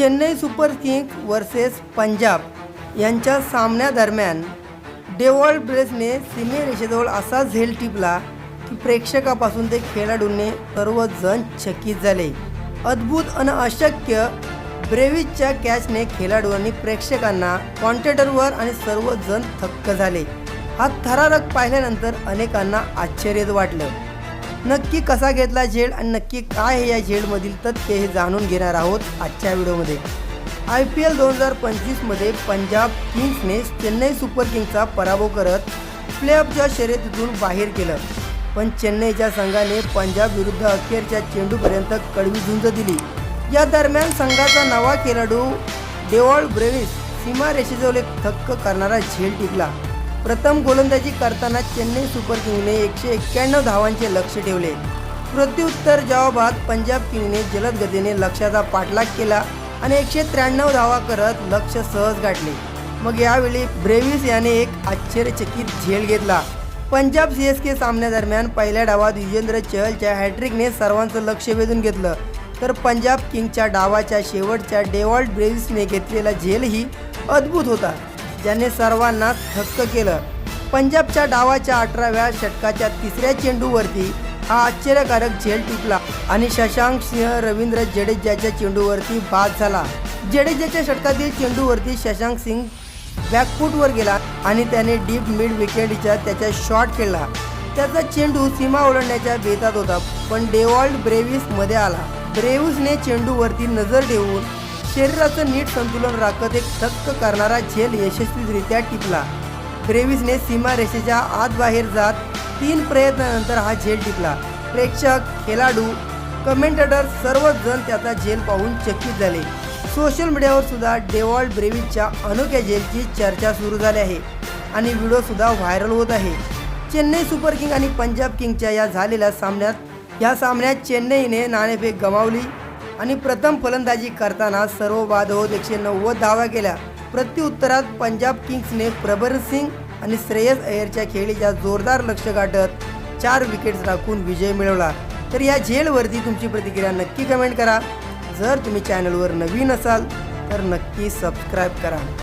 Chennai super king versus Punjab यांच्या सामन्यादरम्यान डेवॉल ब्रेसने सीमेरेषेजवळ असा झेल टिपला की प्रेक्षकापासून ते खेळाडूंनी सर्वजण चकित झाले. अद्भुत आणि अशक्य ब्रेविजच्या कॅचने खेळाडू आणि प्रेक्षकांना कॉन्टेटरवर आणि सर्वजण थक्क झाले. हा थरारक पाहिल्यानंतर अनेकांना आश्चर्यच वाटलं. नक्की कसा घेतला झेड आणि नक्की काय आहे या झेडमधील तथ्य हे जाणून घेणार आहोत आजच्या व्हिडिओमध्ये. आय पी एल दोन हजार पंचवीसमध्ये पंजाब किंग्सने चेन्नई सुपर किंग्सचा पराभव करत प्लेऑफच्या शर्यतीतून बाहेर केलं. पण चेन्नईच्या संघाने पंजाब विरुद्ध अखेरच्या चेंडूपर्यंत कडवी झुंज दिली. या दरम्यान संघाचा नवा खेळाडू डेवॉल ब्रेविस सीमारेषेजवळ एक थक्क करणारा झेल टिकला. प्रथम गोलंदाजी करताना चेन्नई सुपर किंगने एकशे एक्क्याण्णव धावांचे लक्ष ठेवले. प्रत्युत्तर जवाबात पंजाब किंगने जलद गतीने लक्ष्याचा पाठलाग केला आणि एकशे त्र्याण्णव धावा करत लक्ष सहज गाठले. मग यावेळी ब्रेव्हिस याने एक आश्चर्यचकित झेल घेतला. पंजाब सी एस के सामन्यादरम्यान पहिल्या डावात युजेंद्र चहलच्या हॅट्रिकने सर्वांचं लक्ष वेधून घेतलं. तर पंजाब किंगच्या डावाच्या शेवटच्या डेवॉल्ट ब्रेव्हिसने घेतलेला झेलही अद्भुत होता. ज्याने सर्वांना थक्क केलं. पंजाबच्या डावाच्या अठराव्या षटकाच्या तिसऱ्या चेंडूवरती हा आश्चर्यकारक झेल टिपला आणि शशांक सिंह रवींद्र जडेजाच्या चेंडूवरती बाद झाला. जडेजाच्या षटकातील चेंडूवरती शशांक सिंग बॅकफूटवर गेला आणि त्याने डीप मिड विकेटच्या त्याच्या शॉट खेळला. त्याचा चेंडू सीमा ओलांडण्याच्या बेतात होता पण डेवॉल्ड ब्रेव्हिसमध्ये आला. ब्रेव्हिसने चेंडूवरती नजर ठेवून शरीराचं नीट संतुलन राखत एक थक्क करणारा झेल यशस्वीरित्या टिपला. ग्रेव्हिसने सीमारेषेच्या आत बाहेर जात तीन प्रयत्नानंतर हा झेल टिपला. प्रेक्षक खेळाडू कमेंटेटर सर्वच जण त्याचा झेल पाहून चकित झाले. सोशल मीडियावर सुद्धा डेवॉल्ड ब्रेव्हिसच्या अनोख्या झेलची चर्चा सुरू झाली आहे आणि व्हिडिओसुद्धा व्हायरल होत आहे. चेन्नई सुपर किंग आणि पंजाब किंगच्या या झालेल्या सामन्यात या सामन्यात चेन्नईने नाणेफेक गमावली. आणि प्रथम फलंदाजी करताना सर्व बाधवत एकशे नव्वद धावा केल्या. प्रत्युत्तरात पंजाब किंग्सने प्रबर सिंग आणि श्रेयस अय्यरच्या खेळीच्या जोरदार लक्ष गाठत चार विकेट्स राखून विजय मिळवला. तर या झेलवरती तुमची प्रतिक्रिया नक्की कमेंट करा. जर तुम्ही चॅनलवर नवीन असाल तर नक्की सबस्क्राईब करा.